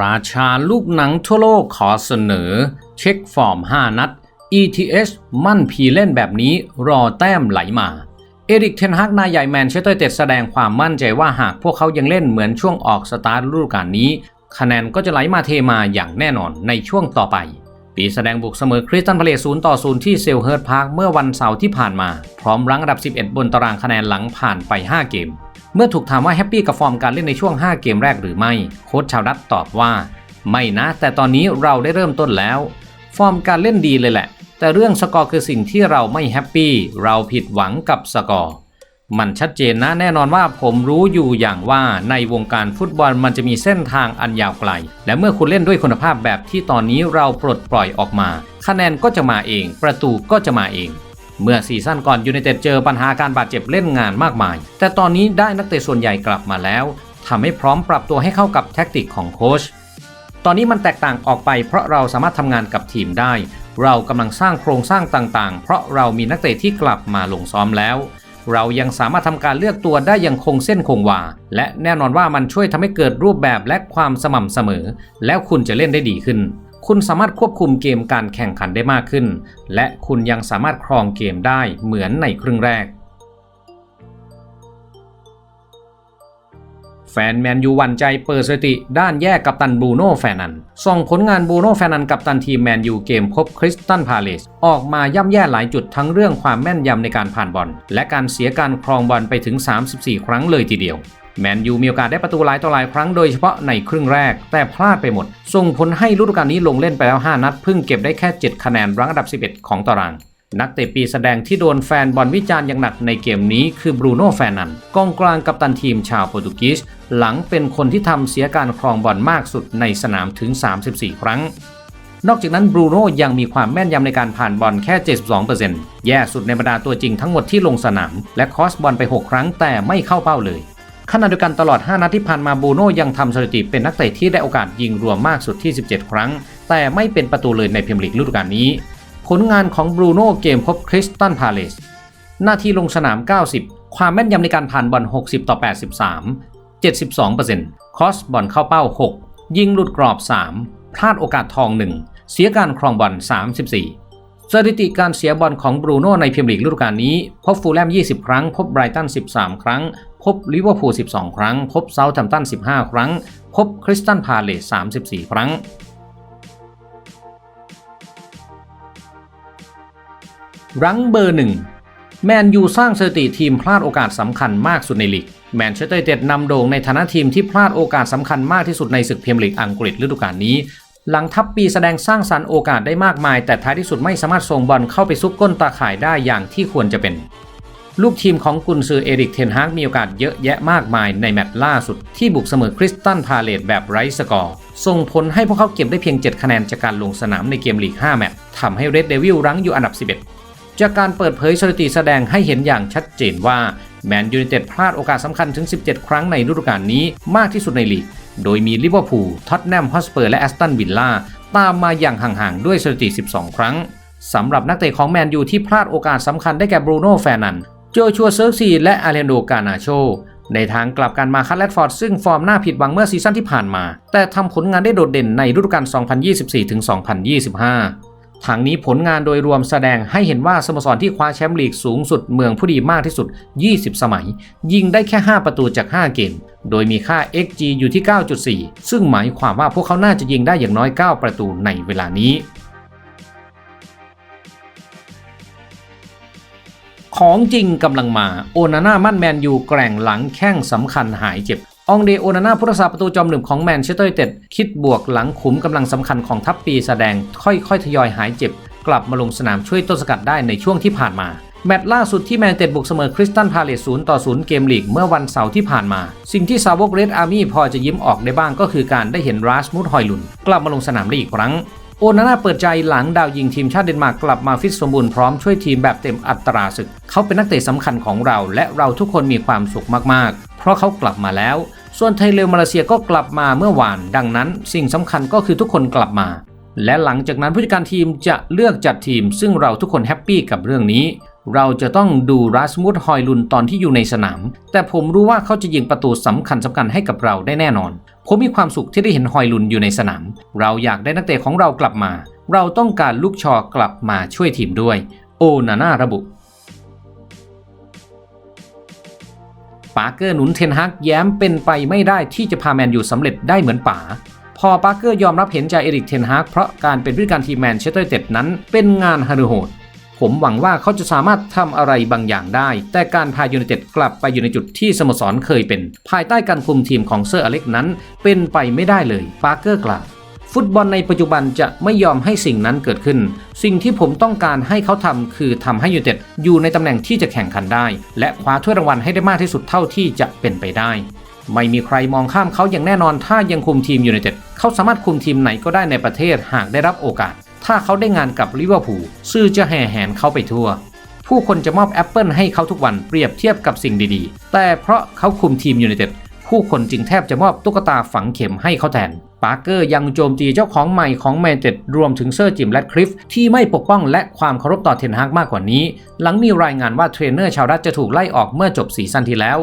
ราชาลูกหนังทั่วโลกขอเสนอ เช็คฟอร์ม 5 นัด ETH มั่นพีเล่นแบบนี้รอแต้มไหลมา เอริกเทนฮักนายใหญ่แมนเชสเตอร์เต็ดแสดงความมั่นใจว่าหากพวกเขายังเล่นเหมือนช่วงออกสตาร์ทฤดูกาลนี้ คะแนนก็จะไหลมาเทมาอย่างแน่นอนในช่วงต่อไป ปีแสดงบุกเสมอคริสตันพาเลซ0ต่อ0ที่เซลเฮิร์ตพาร์คเมื่อวันเสาร์ที่ผ่านมา พร้อมรั้งอันดับ 11 บนตารางคะแนนหลังผ่านไป 5 เกม เมื่อถูกถามว่าแฮปปี้กับฟอร์มการเล่นในช่วง 5 เกมแรกหรือไม่ โค้ชชาวดัตตอบว่า ไม่นะ แต่ตอนนี้เราได้เริ่มต้นแล้ว ฟอร์มการเล่นดีเลยแหละ แต่เรื่องสกอร์คือสิ่งที่เราไม่แฮปปี้เราผิดหวังกับสกอร์มันชัดเจนนะแน่นอนว่าผมรู้อยู่อย่างว่าในวงการฟุตบอลมันจะมีเส้นทางอันยาวไกล และเมื่อคุณเล่นด้วยคุณภาพแบบที่ตอนนี้เราปลดปล่อยออกมา คะแนนก็จะมาเอง ประตูก็จะมาเอง เมื่อซีซั่นก่อนยูไนเต็ดเจอปัญหาการบาดเจ็บเล่นงานมากมาย แต่ตอนนี้ได้นักเตะส่วนใหญ่กลับมาแล้วทำให้พร้อมปรับตัวให้เข้ากับแท็กติกของโค้ชตอนนี้มันแตกต่างออกไปเพราะเราสามารถทำงานกับทีมได้ เรากำลังสร้างโครงสร้างต่างๆ เพราะเรามีนักเตะที่กลับมาลงซ้อมแล้ว เรายังสามารถทำการเลือกตัวได้อยังคงเส้นคงวา และแน่นอนว่ามันช่วยทำให้เกิดรูปแบบและความสม่ำเสมอ แล้วคุณจะเล่นได้ดีขึ้น คุณสามารถควบคุมเกมการแข่งขันได้มากขึ้น และคุณยังสามารถครองเกมได้เหมือนในครึ่งแรก แฟนแมนยูหวั่นใจเปิดสถิติด้านแยกกับตันบูโน่แฟนัน ส่งผลงานบูโน่แฟนันกับตันทีมแมนยูเกมพบคริสตันพาเลสออกมาย่ำแย่หลายจุดทั้งเรื่องความแม่นยำในการผ่านบอล และการเสียการครองบอลไปถึง 34 ครั้งเลยทีเดียว แมนยูมีโอกาสได้ประตูหลายต่อหลายครั้งโดยเฉพาะในครึ่งแรก แต่พลาดไปหมด ส่งผลให้ฤดูกาลนี้ลงเล่นไปแล้ว 5 นัด เพิ่งเก็บได้แค่ 7 คะแนนรั้งอันดับ 11 ของตาราง นักเตะปีแสดงที่โดนแฟนบอลวิจารณ์อย่างหนักในเกมนี้คือบรูโน่แฟนันกองกลางกัปตันทีมชาวโปรตุเกสหลังเป็นคนที่ทำเสียการครองบอลมากสุดในสนามถึง 34 ครั้งนอกจากนั้นบรูโน่ยังมีความแม่นยำในการผ่านบอลแค่ 72%แย่สุดในบรรดาตัวจริงทั้งหมดที่ลงสนาม และคอสบอลไป 6 ครั้งแต่ไม่เข้าเป้าเลย ขณะเดียวกันตลอด 5 นัดที่ผ่านมาบูโน่ยังทำสถิติเป็นนักเตะที่ได้โอกาสยิงรวมมากสุดที่ 17 ครั้ง แต่ไม่เป็นประตูเลยในพรีเมียร์ลีกฤดูกาลนี้ ผลงานของบูโน่เกมพบคริสตันพาเลสหน้าที่ลงสนาม 90 ความแม่นยำในการผ่านบอล 60 ต่อ 83 72%คอสบอลเข้าเป้า 6 ยิงหลุดกรอบ 3 พลาดโอกาสทอง 1 เสียการครองบอล 34สถิติการเสียบอลของบรูโน่ในพรีเมียร์ลีกฤดูกาลนี้ พบฟูลแลม 20 ครั้ง พบไบรตัน 13 ครั้งพบลิเวอร์พูล 12 ครั้ง พบเซาท์แฮมป์ตัน 15 ครั้ง พบคริสตันพาเลส 34 ครั้ง รั้งเบอร์หนึ่งแมนยูสร้างสถิติทีมพลาดโอกาสสำคัญมากสุดในลีก แมนเชสเตอร์ยูไนเต็ดนำโด่งในฐานะทีมที่พลาดโอกาสสำคัญมากที่สุดในศึกพรีเมียร์ลีกอังกฤษฤดูกาลนี้ หลังทัพปีแสดงสร้างสรรค์โอกาสได้มากมาย แต่ท้ายที่สุดไม่สามารถส่งบอลเข้าไปซุกก้นตาข่ายได้อย่างที่ควรจะเป็น ลูกทีมของกุนซือเอริกเทนฮากมีโอกาสเยอะแยะมากมายในแมตช์ล่าสุดที่บุกเสมอคริสตันพาเลตแบบไร้สกอร์ ส่งผลให้พวกเขาเก็บได้เพียง 7 คะแนนจากการลงสนามในเกมลีก 5 แมตช์ทำให้เรดเดวิลรั้งอยู่อันดับ 11 จากการเปิดเผยสถิติแสดงให้เห็นอย่างชัดเจนว่าแมนยูไนเต็ดพลาดโอกาสสำคัญถึง 17 ครั้งในฤดูกาลนี้มากที่สุดในลีก โดยมีลิเวอร์พูล ท็อตแนม ฮอสเปอร์ และแอสตันวิลล่าตามมาอย่างห่างๆ ด้วยสถิติ 12 ครั้ง สำหรับนักเตะของแมนยูที่พลาดโอกาสสำคัญได้แก่บรูโน่ แฟนัน โจชัวเซิร์กซีและอาเลนโดกานาโชในทางกลับกันมาคัตแลดฟอร์ดซึ่งฟอร์มหน่าผิดหวังเมื่อซีซั่นที่ผ่านมา แต่ทำผลงานได้โดดเด่นในฤดูกาล 2024-2025ทางนี้ผลงานโดยรวมแสดงให้เห็นว่าสโมสรที่คว้าแชมป์ลีกสูงสุดเมืองผู้ดีมากที่สุด 20 สมัย ยิงได้แค่ 5 ประตูจาก 5 เกม โดยมีค่า XG อยู่ที่ 9.4 ซึ่งหมายความว่าพวกเขาน่าจะยิงได้อย่างน้อย 9 ประตูในเวลานี้ ของจริงกำลังมาโอนาน่ามั่นแมนยูแกร่งหลังแข้งสำคัญหายเจ็บองเดโอนาน่าผู้รักษาประตูจอมหนึ่งของแมนเชสเตอร์ยูไนเต็ดคิดบวกหลังขุมกำลังสำคัญของทัพปีแสดงค่อยๆ ทยอยหายเจ็บ กลับมาลงสนามช่วยต้นสกัดได้ในช่วงที่ผ่านมา แมตช์ล่าสุดที่แมนยูไนเต็ดบุกเสมอคริสตันพาเลส0ต่อ0เกมลีกเมื่อวันเสาร์ที่ผ่านมา สิ่งที่ซาวกเรดอาร์มี่พอจะยิ้มออกได้บ้างก็คือการได้เห็นราสมุดฮอยลุน กลับมาลงสนามได้อีกครั้ง โอนาน่าเปิดใจหลังดาวยิงทีมชาติเดนมาร์กกลับมาฟิตสมบูรณ์พร้อมช่วยทีมแบบเต็มอัตราศึก เขาเป็นนักเตะสำคัญของเรา และเราทุกคนมีความสุขมากๆ เพราะเขากลับมาแล้ว ส่วนไทเลมาเลเซียก็กลับมาเมื่อวาน ดังนั้น สิ่งสำคัญก็คือทุกคนกลับมา และหลังจากนั้นผู้จัดการทีมจะเลือกจัดทีม ซึ่งเราทุกคนแฮปปี้กับเรื่องนี้ เราจะต้องดูรัสมุดฮอยลุนตอนที่อยู่ในสนาม แต่ผมรู้ว่าเขาจะยิงประตูสำคัญสำคัญให้กับเราได้แน่นอน ผมมีความสุขที่ได้เห็นฮอยลุนอยู่ในสนาม เราอยากได้นักเตะของเรากลับมา เราต้องการลูกชอกลับมาช่วยทีมด้วย โอนาน่าระบุปาร์เกอร์หนุนเทนฮักแย้มเป็นไปไม่ได้ที่จะพาแมนยูสำเร็จได้เหมือนป๋า พอปาร์เกอร์ยอมรับเห็นใจเอริกเทนฮักเพราะการเป็นผู้การทีมแมนเชสเตอร์เต็ดนั้นเป็นงานฮารุโหด ผมหวังว่าเขาจะสามารถทำอะไรบางอย่างได้ แต่การพายูไนเต็ดกลับไปอยู่ในจุดที่สโมสรเคยเป็น ภายใต้การคุมทีมของเซอร์อเล็กนั้น เป็นไปไม่ได้เลยปาร์เกอร์กล่าวฟุตบอลในปัจจุบันจะไม่ยอมให้สิ่งนั้นเกิดขึ้น สิ่งที่ผมต้องการให้เขาทำคือทำให้ยูไนเต็ดอยู่ในตำแหน่งที่จะแข่งขันได้ และคว้าถ้วยรางวัลให้ได้มากที่สุดเท่าที่จะเป็นไปได้ ไม่มีใครมองข้ามเขาอย่างแน่นอนถ้ายังคุมทีมยูไนเต็ดเขาสามารถคุมทีมไหนก็ได้ในประเทศหากได้รับโอกาส ถ้าเขาได้งานกับลิเวอร์พูลซื่อจะแห่แหนเขาไปทั่ว ผู้คนจะมอบแอปเปิลให้เขาทุกวันเปรียบเทียบกับสิ่งดีๆ แต่เพราะเขาคุมทีมยูไนเต็ดผู้คนจึงแทบจะมอบตุ๊กตาฝังเข็มให้เขาแทน ปาร์เกอร์ยังโจมตีเจ้าของใหม่ของแมนเต็ดรวมถึงเซอร์จิมและคลิฟ ที่ไม่ปกป้องและความเคารพต่อเทนฮากมากกว่านี้ หลังมีรายงานว่าเทรนเนอร์ชาวรัฐจะถูกไล่ออกเมื่อจบซีซั่นที่แล้ว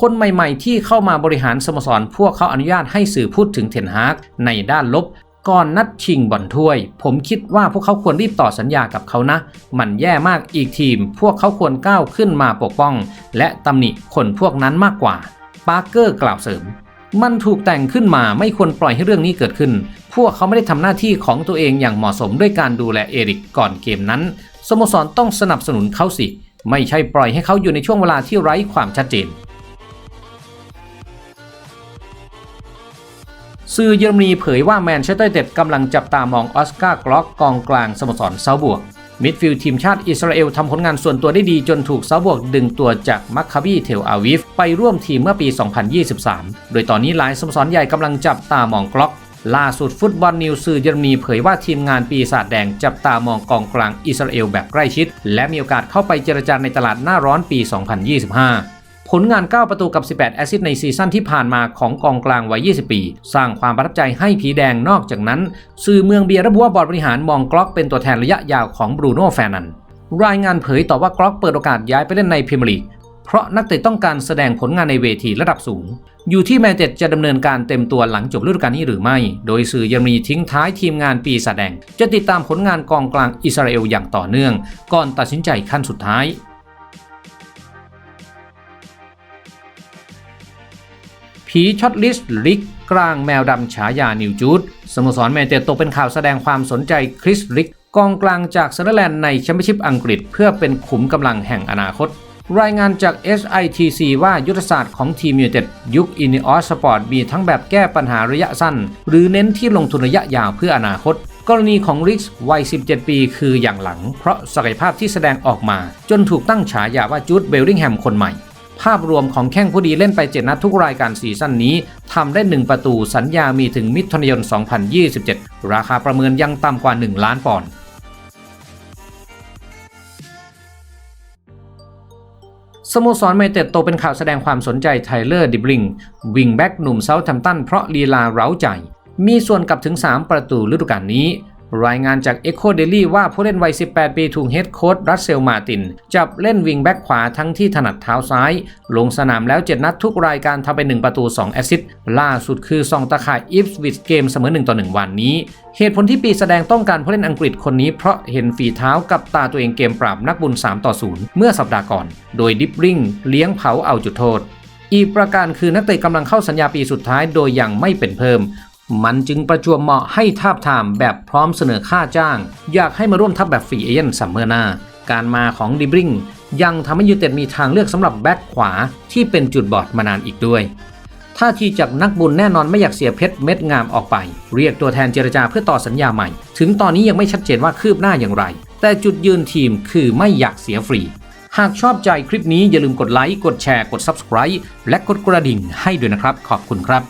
คนใหม่ๆ ที่เข้ามาบริหารสโมสร พวกเขาอนุญาตให้สื่อพูดถึงเทนฮากในด้านลบ ก่อนนัดชิงบอลถ้วย ผมคิดว่าพวกเขาควรรีบต่อสัญญากับเขานะ มันแย่มากอีกทีม พวกเขาควรก้าวขึ้นมาปกป้อง และตำหนิคนพวกนั้นมากกว่าปาร์เกอร์กล่าวเสริม มันถูกแต่งขึ้นมาไม่ควรปล่อยให้เรื่องนี้เกิดขึ้น พวกเขาไม่ได้ทำหน้าที่ของตัวเองอย่างเหมาะสมด้วยการดูแลเอริกก่อนเกมนั้น สโมสรต้องสนับสนุนเขาสิ ไม่ใช่ปล่อยให้เขาอยู่ในช่วงเวลาที่ไร้ความชัดเจน สื่อเยอรมนีเผยว่าแมนเชสเตอร์เต็ดกำลังจับตามองออสการ์กล็อกกองกลางสโมสรเซาบวก มิดฟิลด์ทีมชาติอิสราเอลทำผลงานส่วนตัวได้ดีจนถูกเซาบวกดึงตัวจากมัคคาบีเทลอาวิฟไปร่วมทีมเมื่อปี 2023 โดยตอนนี้หลายสโมสรใหญ่กำลังจับตามองกล็อกล่าสุดฟุตบอลนิวสื่อเยอรมนีเผยว่าทีมงานปีศาจแดงจับตามองกองกลางอิสราเอลแบบใกล้ชิด และมีโอกาสเข้าไปเจรจาในตลาดหน้าร้อนปี 2025 ผลงาน 9 ประตูกับ 18 แอซิสในซีซั่นที่ผ่านมาของกองกลางวัย 20 ปี สร้างความประทับใจให้ผีแดงนอกจากนั้น สื่อเมืองเบียร์ระบุว่าบอร์ดบริหารมองกล็อกเป็นตัวแทนระยะยาวของบรูโน่แฟร์นันรายงานเผยต่อว่ากล็อกเปิดโอกาสย้ายไปเล่นในพรีเมียร์ลีกเพราะนักเตะต้องการแสดงผลงานในเวทีระดับสูง อยู่ที่แมนเต็ดจะดำเนินการเต็มตัวหลังจบฤดูกาลนี้หรือไม่ โดยสื่อเยอรมนีทิ้งท้ายทีมงานปีศาจแดง จะติดตามผลงานกองกลางอิสราเอลอย่างต่อเนื่อง ก่อนตัดสินใจขั้นสุดท้าย ผีช็อตลิสต์ลิกกลางแมวดำฉายานิวจูดสโมสรแมนเตสตกเป็นข่าวแสดงความสนใจคริสลิกกองกลางจากเซเนอร์แลนด์ในแชมเปี้ยนชิพอังกฤษ เพื่อเป็นขุมกำลังแห่งอนาคต รายงานจาก SITC ว่ายุทธศาสตร์ของทีมยูไนเต็ดยุคอิน i ออสสปอร์ตมีทั้งแบบแก้ปัญหาระยะสั้น หรือเน้นที่ลงทุนระยะยาวเพื่ออนาคต กรณีของริกส์วัย 17 ปีคืออย่างหลัง เพราะศักยภาพที่แสดงออกมา จนถูกตั้งฉายาว่าจูดเบลลิงแฮมคนใหม่ ภาพรวมของแข้งผู้ดีเล่นไป 7 นัดทุกรายการซีซั่นนี้ทำได้ 1 ประตูสัญญามีถึงมิถุนายน 2027 ราคาประเมินยังต่ำกว่า 1 ล้านปอนด์สโมสรแมเต็ดโตเป็นข่าวแสดงความสนใจไทเลอร์ดิบลิงวิงแบ็กหนุ่มเซาท์แฮมป์ตันเพราะลีลาเร้าใจ มีส่วนกับถึง 3 ประตูฤดูกาลนี้ รายงานจาก Echo Daily ว่าผู้เล่นวัย 18 ปีถูกเฮดโค้ชรัสเซลมาติน จับเล่นวิงแบ็กขวาทั้งที่ถนัดเท้าซ้าย ลงสนามแล้ว 7 นัดทุกรายการทำไป 1 ประตู 2 แอสซิสต์ล่าสุดคือซองตะข่ายอิฟส์วิดเกมเสมอ1ต่อ1วันนี้ เหตุผลที่ปีแสดงต้องการผู้เล่นอังกฤษคนนี้เพราะเห็นฝีเท้ากับตาตัวเองเกมปราบนักบุญ 3 ต่อ 0 เมื่อสัปดาห์ก่อน โดยดิบริงเลี้ยงเผาเอาจุดโทษอีกประการคือนักเตะกำลังเข้าสัญญาปีสุดท้ายโดยยังไม่เป็นเพิ่ม มันจึงประจวบเหมาะให้ทาบทามแบบพร้อมเสนอค่าจ้าง อยากให้มาร่วมทัพแบบฟรีเอเจนต์ซัมเมอร์หน้า การมาของดิบริงยังทำให้ยูเต็ดมีทางเลือกสำหรับแบ็คขวาที่เป็นจุดบอดมานานอีกด้วยท่าทีจากนักบุญแน่นอนไม่อยากเสียเพชรเม็ดงามออกไป เรียกตัวแทนเจรจาเพื่อต่อสัญญาใหม่ ถึงตอนนี้ยังไม่ชัดเจนว่าคืบหน้าอย่างไร แต่จุดยืนทีมคือไม่อยากเสียฟรี หากชอบใจคลิปนี้อย่าลืมกดไลค์ กดแชร์ กด Subscribe และกดกระดิ่งให้ด้วยนะครับ ขอบคุณครับ